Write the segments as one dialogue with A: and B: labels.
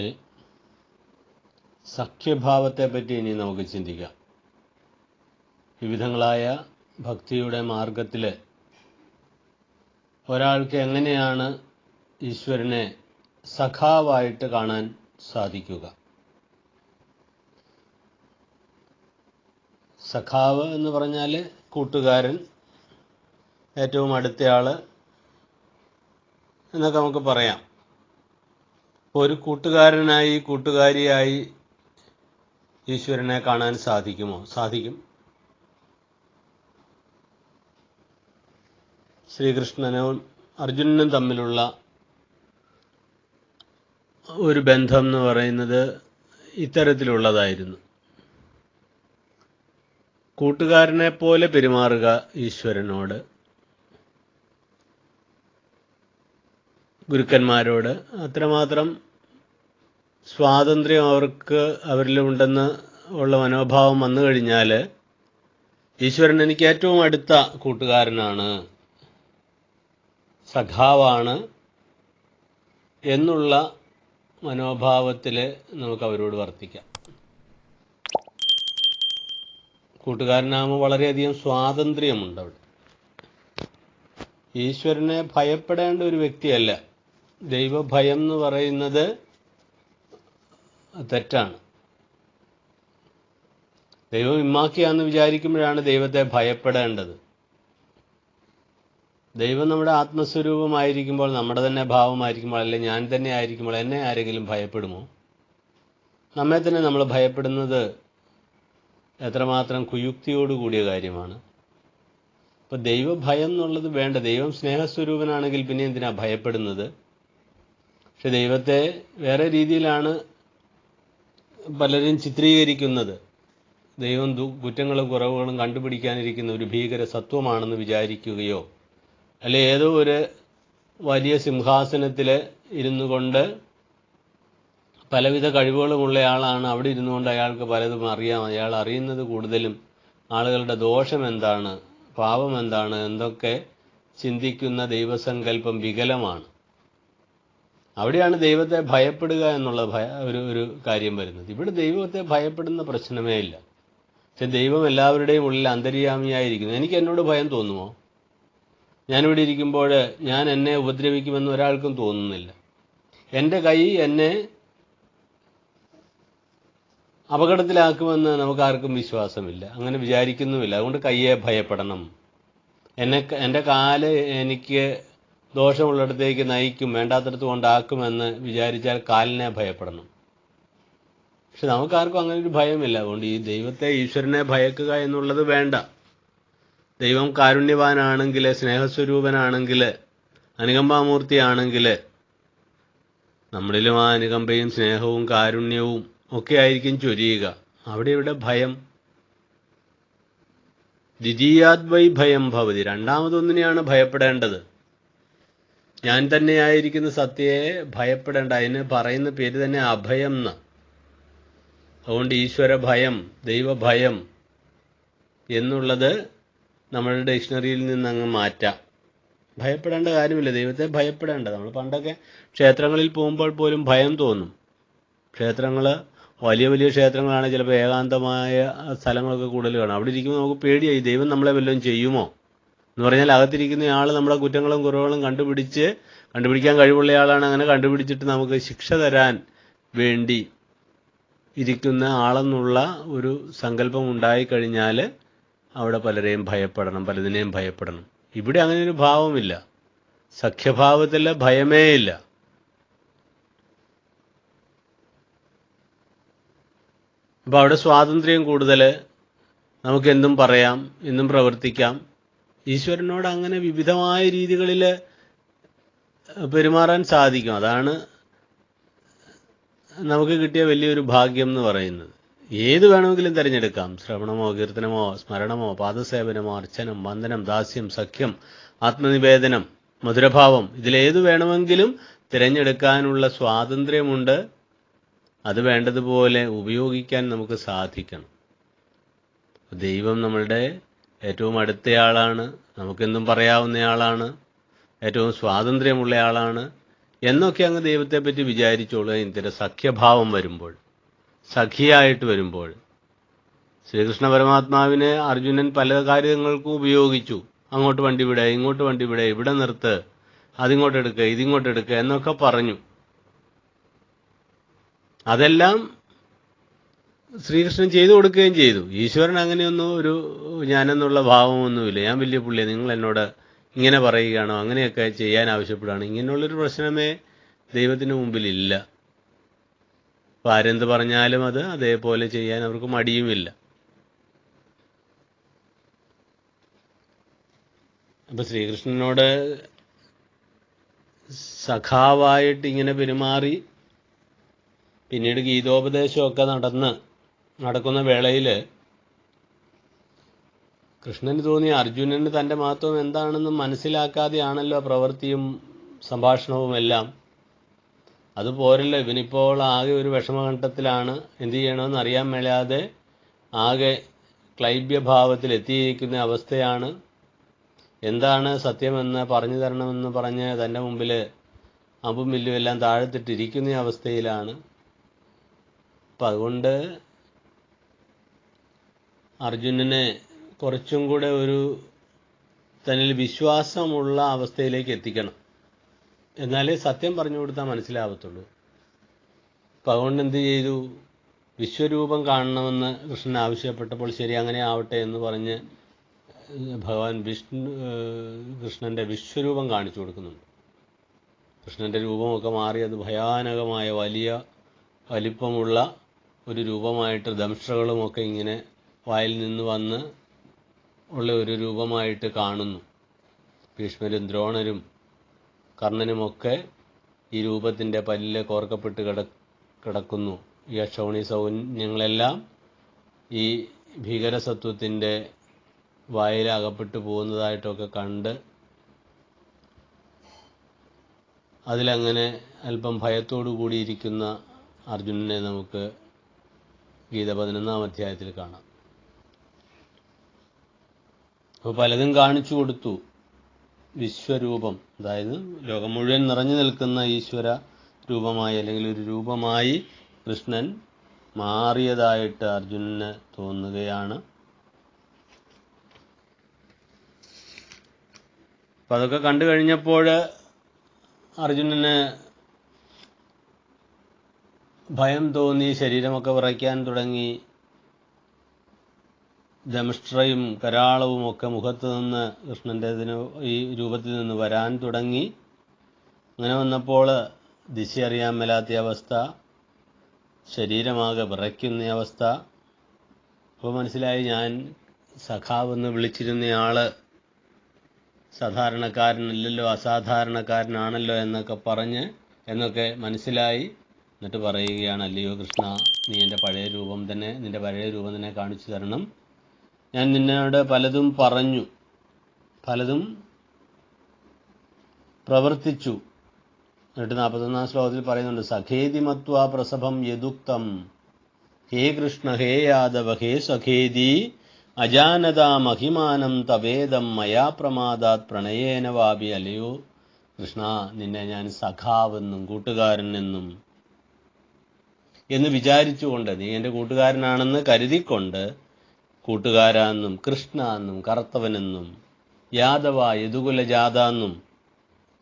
A: സുഹൃത്തെ സഖ്യഭാവത്തെ പറ്റി ഇനി നമുക്ക് ചിന്തിക്കാം. വിവിധങ്ങളായ ഭക്തിയുടെ മാർഗത്തിൽ ഒരാൾക്ക് എങ്ങനെയാണ് ഈശ്വരനെ സഖാവായിട്ട് കാണാൻ സാധിക്കുക? സഖാവ് എന്ന് പറഞ്ഞാൽ കൂട്ടുകാരൻ ഏറ്റവും അടുത്തയാൾ എന്നൊക്കെ നമുക്ക് പറയാം. ഒരു കൂട്ടുകാരനായി കൂട്ടുകാരിയായി ഈശ്വരനെ കാണാൻ സാധിക്കുമോ? സാധിക്കും. ശ്രീകൃഷ്ണനും അർജുനനും തമ്മിലുള്ള ഒരു ബന്ധം എന്ന് പറയുന്നത് ഇത്തരത്തിലുള്ളതായിരുന്നു. കൂട്ടുകാരനെ പോലെ പെരുമാറുക ഈശ്വരനോട്. ഗുരുക്കന്മാരോട് അത്രമാത്രം സ്വാതന്ത്ര്യം അവർക്ക് അവരിലുണ്ടെന്ന് ഉള്ള മനോഭാവം വന്നു കഴിഞ്ഞാൽ ഈശ്വരൻ എനിക്ക് ഏറ്റവും അടുത്ത കൂട്ടുകാരനാണ് സഖാവാണ് എന്നുള്ള മനോഭാവത്തിൽ നമുക്ക് അവരോട് വർത്തിക്കാം. കൂട്ടുകാരനാകുമ്പോൾ വളരെയധികം സ്വാതന്ത്ര്യമുണ്ട് അവിടെ. ഈശ്വരനെ ഭയപ്പെടേണ്ട ഒരു വ്യക്തിയല്ല. ദൈവഭയം എന്ന് പറയുന്നത് തെറ്റാണ്. ദൈവം ഇമ്മാക്കിയാന്ന് വിചാരിക്കുമ്പോഴാണ് ദൈവത്തെ ഭയപ്പെടേണ്ടത്. ദൈവം നമ്മുടെ ആത്മസ്വരൂപമായിരിക്കുമ്പോൾ നമ്മുടെ തന്നെ ഭാവമായിരിക്കുമ്പോൾ അല്ലെ ഞാൻ തന്നെ ആയിരിക്കുമ്പോൾ എന്നെ ആരെങ്കിലും ഭയപ്പെടുമോ? നമ്മെ തന്നെ നമ്മൾ ഭയപ്പെടുന്നത് എത്രമാത്രം കുയുക്തിയോട് കൂടിയ കാര്യമാണ്. അപ്പോൾ ദൈവഭയം എന്നുള്ളത് വേണ്ട. ദൈവം സ്നേഹസ്വരൂപനാണെങ്കിൽ പിന്നെ എന്തിനാ ഭയപ്പെടുന്നത്? പക്ഷെ ദൈവത്തെ വേറെ രീതിയിലാണ് പലരും ചിത്രീകരിക്കുന്നത്. ദൈവം കുറ്റങ്ങളും കുറവുകളും കണ്ടുപിടിക്കാനിരിക്കുന്ന ഒരു ഭീകര സത്വമാണെന്ന് വിചാരിക്കുകയോ അല്ലെ ഏതോ ഒരു വലിയ സിംഹാസനത്തിൽ ഇരുന്നു കൊണ്ട് പലവിധ കഴിവുകളുമുള്ള ആളാണ് അവിടെ ഇരുന്നു കൊണ്ട് അയാൾക്ക് പലതും അറിയാം. അയാൾ അറിയുന്നത് കൂടുതലും ആളുകളുടെ ദോഷം എന്താണ് പാപം എന്താണ് എന്തൊക്കെ ചിന്തിക്കുന്ന ദൈവസങ്കല്പം വികലമാണ്. അവിടെയാണ് ദൈവത്തെ ഭയപ്പെടുക എന്നുള്ള ഭയ ഒരു ഒരു കാര്യം വരുന്നത്. ഇവിടെ ദൈവത്തെ ഭയപ്പെടുന്ന പ്രശ്നമേ ഇല്ല. പക്ഷെ ദൈവം എല്ലാവരുടെയും ഉള്ളിൽ അന്തര്യാമിയായിരിക്കുന്നു. എനിക്ക് എന്നോട് ഭയം തോന്നുമോ? ഞാനിവിടെ ഇരിക്കുമ്പോൾ ഞാൻ എന്നെ ഉപദ്രവിക്കുമെന്ന് ഒരാൾക്കും തോന്നുന്നില്ല. എന്റെ കൈ എന്നെ അപകടത്തിലാക്കുമെന്ന് നമുക്ക് ആർക്കും വിശ്വാസമില്ല. അങ്ങനെ വിചാരിക്കുന്നുമില്ല. അതുകൊണ്ട് കയ്യെ ഭയപ്പെടണം. എന്നെ എന്റെ കാൽ എനിക്ക് ദോഷമുള്ളിടത്തേക്ക് നയിക്കും വേണ്ടാത്തടത്ത് കൊണ്ടാക്കുമെന്ന് വിചാരിച്ചാൽ കാലിനെ ഭയപ്പെടണം. പക്ഷെ നമുക്കാർക്കും അങ്ങനെ ഒരു ഭയമില്ല. അതുകൊണ്ട് ഈ ദൈവത്തെ ഈശ്വരനെ ഭയക്കുക എന്നുള്ളത് വേണ്ട. ദൈവം കാരുണ്യവാനാണെങ്കിൽ സ്നേഹസ്വരൂപനാണെങ്കിൽ അനുകമ്പാമൂർത്തിയാണെങ്കിൽ നമ്മളിലും ആ അനുകമ്പയും സ്നേഹവും കാരുണ്യവും ഒക്കെ ആയിരിക്കും ചൊരിയുക. അവിടെ ഇവിടെ ഭയം. ദ്വിതീയാദ്വൈ ഭയം ഭവതി. രണ്ടാമതൊന്നിനെയാണ് ഭയപ്പെടേണ്ടത്. ഞാൻ തന്നെയായിരിക്കുന്ന സത്യയെ ഭയപ്പെടേണ്ട. അതിന് പറയുന്ന പേര് തന്നെ അഭയം എന്ന് അതുകൊണ്ട് ഈശ്വര ഭയം ദൈവഭയം എന്നുള്ളത് നമ്മളുടെ ഡിക്ഷണറിയിൽ നിന്ന് അങ്ങ് മാറ്റാം. ഭയപ്പെടേണ്ട കാര്യമില്ല. ദൈവത്തെ ഭയപ്പെടേണ്ട. നമ്മൾ പണ്ടൊക്കെ ക്ഷേത്രങ്ങളിൽ പോകുമ്പോൾ പോലും ഭയം തോന്നും. ക്ഷേത്രങ്ങൾ വലിയ വലിയ ക്ഷേത്രങ്ങളാണ് ചിലപ്പോൾ ഏകാന്തമായ സ്ഥലങ്ങളൊക്കെ കൂടുതൽ കാണാം. അവിടെ ഇരിക്കുമ്പോൾ നമുക്ക് പേടിയായി. ദൈവം നമ്മളെ വല്ലതും ചെയ്യുമോ? എന്ന് പറഞ്ഞാൽ അകത്തിരിക്കുന്ന ആൾ നമ്മുടെ കുറ്റങ്ങളും കുറവുകളും കണ്ടുപിടിച്ച് കണ്ടുപിടിക്കാൻ കഴിവുള്ള ആളാണ് അങ്ങനെ കണ്ടുപിടിച്ചിട്ട് നമുക്ക് ശിക്ഷ തരാൻ വേണ്ടി ഇരിക്കുന്ന ആളെന്നുള്ള ഒരു സങ്കല്പം ഉണ്ടായിക്കഴിഞ്ഞാൽ അവിടെ പലരെയും ഭയപ്പെടണം പലതിനെയും ഭയപ്പെടണം. ഇവിടെ അങ്ങനെ ഒരു ഭാവമില്ല. സഖ്യഭാവത്തിൽ ഭയമേ ഇല്ല. അപ്പോൾ അവിടെ സ്വാതന്ത്ര്യം കൂടുതൽ നമുക്ക് എന്തും പറയാം എന്നും പ്രവർത്തിക്കാം. ഈശ്വരനോട് അങ്ങനെ വിവിധമായ രീതികളിൽ പെരുമാറാൻ സാധിക്കും. അതാണ് നമുക്ക് കിട്ടിയ വലിയൊരു ഭാഗ്യം എന്ന് പറയുന്നത്. ഏത് വേണമെങ്കിലും തിരഞ്ഞെടുക്കാം. ശ്രവണമോ കീർത്തനമോ സ്മരണമോ പാദസേവനമോ അർച്ചനം വന്ദനം ദാസ്യം സഖ്യം ആത്മനിവേദനം മധുരഭാവം ഇതിലേത് വേണമെങ്കിലും തിരഞ്ഞെടുക്കാനുള്ള സ്വാതന്ത്ര്യമുണ്ട്. അത് വേണ്ടതുപോലെ ഉപയോഗിക്കാൻ നമുക്ക് സാധിക്കണം. ദൈവം നമ്മളുടെ ഏറ്റവും അടുത്തയാളാണ് നമുക്കെന്തും പറയാവുന്നയാളാണ് ഏറ്റവും സ്വാതന്ത്ര്യമുള്ളയാളാണ് എന്നൊക്കെ അങ്ങ് ദൈവത്തെപ്പറ്റി വിചാരിച്ചോളൂ ഇത്തരം സഖ്യഭാവം വരുമ്പോൾ സഖിയായിട്ട് വരുമ്പോൾ ശ്രീകൃഷ്ണ പരമാത്മാവിനെ അർജുനൻ പല കാര്യങ്ങൾക്കും ഉപയോഗിച്ചു. അങ്ങോട്ട് വണ്ടി വിടുക ഇങ്ങോട്ട് വണ്ടി വിടുക ഇവിടെ നിർത്ത് അതിങ്ങോട്ട് എടുക്കുക ഇതിങ്ങോട്ട് എന്നൊക്കെ പറഞ്ഞു. അതെല്ലാം ശ്രീകൃഷ്ണൻ ചെയ്തു കൊടുക്കുകയും ചെയ്തു. ഈശ്വരൻ അങ്ങനെയൊന്നും ഒരു ഞാനെന്നുള്ള ഭാവമൊന്നുമില്ല. ഞാൻ വലിയ പുള്ളിയെ. നിങ്ങൾ എന്നോട് ഇങ്ങനെ പറയുകയാണോ? അങ്ങനെയൊക്കെ ചെയ്യാൻ ആവശ്യപ്പെടുകയാണ്? ഇങ്ങനെയുള്ളൊരു പ്രശ്നമേ ദൈവത്തിന് മുമ്പിലില്ല. അപ്പം ആരെന്ത് പറഞ്ഞാലും അത് അതേപോലെ ചെയ്യാൻ അവർക്ക് മടിയുമില്ല. അപ്പം ശ്രീകൃഷ്ണനോട് സഖാവായിട്ട് ഇങ്ങനെ പെരുമാറി പിന്നീട് ഗീതോപദേശമൊക്കെ നടന്ന് നടക്കുന്ന വേളയിൽ കൃഷ്ണന് തോന്നി അർജുനന് തന്റെ മഹത്വം എന്താണെന്ന് മനസ്സിലാക്കാതെയാണല്ലോ പ്രവൃത്തിയും സംഭാഷണവും എല്ലാം. അത് പോരല്ലോ ഇവനിപ്പോൾ ആകെ ഒരു വിഷമഘട്ടത്തിലാണ് എന്ത് ചെയ്യണമെന്ന് അറിയാൻ മേലാതെ ആകെ ക്ലൈബ്യഭാവത്തിൽ എത്തിയിരിക്കുന്ന അവസ്ഥയാണ്. എന്താണ് സത്യമെന്ന് പറഞ്ഞു തരണമെന്ന് പറഞ്ഞ് തന്റെ മുമ്പിൽ അമ്പും മില്ലും എല്ലാം താഴത്തിട്ടിരിക്കുന്ന അവസ്ഥയിലാണ്. അപ്പം അതുകൊണ്ട് അർജുനനെ കുറച്ചും കൂടെ ഒരു തന്നിൽ വിശ്വാസമുള്ള അവസ്ഥയിലേക്ക് എത്തിക്കണം. എന്നാലേ സത്യം പറഞ്ഞു കൊടുത്താൽ മനസ്സിലാവത്തുള്ളൂ. അപ്പം അതുകൊണ്ട് എന്ത് ചെയ്തു? വിശ്വരൂപം കാണണമെന്ന് കൃഷ്ണൻ ആവശ്യപ്പെട്ടപ്പോൾ ശരി അങ്ങനെ ആവട്ടെ എന്ന് പറഞ്ഞ് ഭഗവാൻ വിഷ്ണു കൃഷ്ണന്റെ വിശ്വരൂപം കാണിച്ചു കൊടുക്കുന്നുണ്ട്. കൃഷ്ണന്റെ രൂപമൊക്കെ മാറി അത് ഭയാനകമായ വലിയ വലിപ്പമുള്ള ഒരു രൂപമായിട്ട് ദംഷ്ട്രകളുമൊക്കെ ഇങ്ങനെ വായിൽ നിന്ന് വന്ന് ഉള്ള ഒരു രൂപമായിട്ട് കാണുന്നു. ഭീഷ്മരും ദ്രോണരും കർണനുമൊക്കെ ഈ രൂപത്തിന്റെ പല്ലിൽ കോർക്കപ്പെട്ട് കിട കിടക്കുന്നു. ഈ അക്ഷോണി സൗന്യങ്ങളെല്ലാം ഈ ഭീകരസത്വത്തിന്റെ വായിലകപ്പെട്ടു പോകുന്നതായിട്ടൊക്കെ കണ്ട് അതിലങ്ങനെ അല്പം ഭയത്തോടു കൂടിയിരിക്കുന്ന അർജുനനെ നമുക്ക് ഗീത പതിനൊന്നാം അധ്യായത്തിൽ കാണാം. അപ്പോൾ പലതും കാണിച്ചു കൊടുത്തു. വിശ്വരൂപം. അതായത് ലോകം മുഴുവൻ നിറഞ്ഞു നിൽക്കുന്ന ഈശ്വര രൂപമായി അല്ലെങ്കിൽ ഒരു രൂപമായി കൃഷ്ണൻ മാറിയതായിട്ട് അർജുനന് തോന്നുകയാണ്. അപ്പം അതൊക്കെ കണ്ടു കഴിഞ്ഞപ്പോൾ അർജുനന് ഭയം തോന്നി ശരീരമൊക്കെ വിറയ്ക്കാൻ തുടങ്ങി. ദംഷ്ട്രയും കരാളവും ഒക്കെ മുഖത്ത് നിന്ന് കൃഷ്ണന്റെതിന് ഈ രൂപത്തിൽ നിന്ന് വരാൻ തുടങ്ങി. അങ്ങനെ വന്നപ്പോൾ ദിശ അറിയാൻ മേലാത്ത അവസ്ഥ ശരീരമാകെ വിറയ്ക്കുന്ന അവസ്ഥ. അപ്പോൾ മനസ്സിലായി ഞാൻ സഖാവെന്ന് വിളിച്ചിരുന്നയാൾ സാധാരണക്കാരനല്ലല്ലോ അസാധാരണക്കാരനാണല്ലോ എന്നൊക്കെ പറഞ്ഞ് എന്നൊക്കെ മനസ്സിലായി. എന്നിട്ട് പറയുകയാണ് അല്ലയോ കൃഷ്ണ നീ എന്റെ പഴയ രൂപം തന്നെ നിന്റെ പഴയ രൂപം തന്നെ കാണിച്ചു തരണം. ഞാൻ നിന്നോട് പലതും പറഞ്ഞു. പലതും പ്രവർത്തിച്ചു. എന്നിട്ട് നാൽപ്പത്തൊന്നാം ശ്ലോകത്തിൽ പറയുന്നുണ്ട് സഖേതിമത്വ പ്രസഭം യദുക്തം. ഹേ കൃഷ്ണ ഹേ യാദവ ഹേ സഖേതി അജാനതാ മഹിമാനം തവേദം മയാ പ്രമാദാത് പ്രണയേന വാപി അലയോ കൃഷ്ണ നിന്നെ ഞാൻ സഖാവെന്നും കൂട്ടുകാരൻ എന്നും എന്ന് വിചാരിച്ചുകൊണ്ട് നീ എന്റെ കൂട്ടുകാരനാണെന്ന് കരുതിക്കൊണ്ട് കൂട്ടുകാരാന്നും കൃഷ്ണ എന്നും കറുത്തവനെന്നും യാദവ യദുകുലജാത എന്നും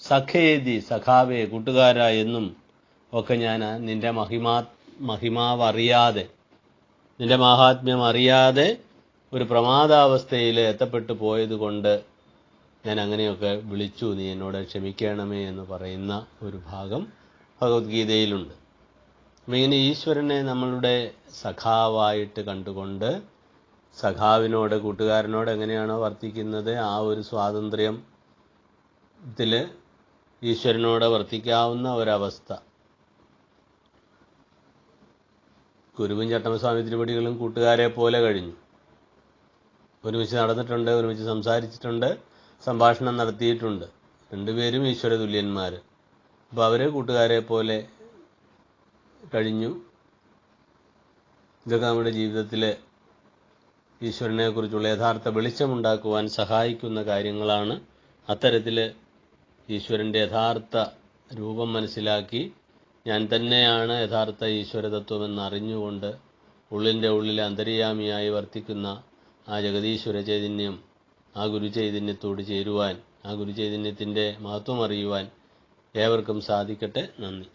A: സഖേതി സഖാവേ കൂട്ടുകാര എന്നും ഒക്കെ ഞാൻ നിന്റെ മഹിമാ മഹിമാവ് അറിയാതെ നിന്റെ മഹാത്മ്യം അറിയാതെ ഒരു പ്രമാദാവസ്ഥയിൽ എത്തപ്പെട്ടു പോയത് കൊണ്ട് ഞാൻ അങ്ങനെയൊക്കെ വിളിച്ചു. നീ എന്നോട് ക്ഷമിക്കണമേ എന്ന് പറയുന്ന ഒരു ഭാഗം ഭഗവത്ഗീതയിലുണ്ട്. അപ്പം ഇങ്ങനെ ഈശ്വരനെ നമ്മളുടെ സഖാവായിട്ട് കണ്ടുകൊണ്ട് സഖാവിനോട് കൂട്ടുകാരനോട് എങ്ങനെയാണോ വർത്തിക്കുന്നത് ആ ഒരു സ്വാതന്ത്ര്യം സ്വാതന്ത്ര്യത്തിൽ ഈശ്വരനോട് വർത്തിക്കാവുന്ന ഒരവസ്ഥ. ഗുരുവും ചട്ടമസ്വാമി തിരുപടികളും കൂട്ടുകാരെ പോലെ കഴിഞ്ഞു. ഒരുമിച്ച് നടന്നിട്ടുണ്ട് ഒരുമിച്ച് സംസാരിച്ചിട്ടുണ്ട് സംഭാഷണം നടത്തിയിട്ടുണ്ട്. രണ്ടുപേരും ഈശ്വര തുല്യന്മാർ അപ്പോൾ അവർ കൂട്ടുകാരെ പോലെ കഴിഞ്ഞു. ഇതൊക്കെ നമ്മുടെ ജീവിതത്തിൽ ഈശ്വരനെക്കുറിച്ചുള്ള യഥാർത്ഥ വെളിച്ചമുണ്ടാക്കുവാൻ സഹായിക്കുന്ന കാര്യങ്ങളാണ് അത്തരത്തിൽ ഈശ്വരന്റെ യഥാർത്ഥ രൂപം മനസ്സിലാക്കി ഞാൻ തന്നെയാണ് യഥാർത്ഥ ഈശ്വരതത്വമെന്ന് അറിഞ്ഞുകൊണ്ട് ഉള്ളിന്റെ ഉള്ളിൽ അന്തര്യാമിയായി വർത്തിക്കുന്ന ആ ജഗതീശ്വര ചൈതന്യം ആ ഗുരുചൈതന്യത്തോട് ചേരുവാൻ ആ ഗുരുചൈതന്യത്തിന്റെ മഹത്വം അറിയുവാൻ ഏവർക്കും സാധിക്കട്ടെ. നന്ദി.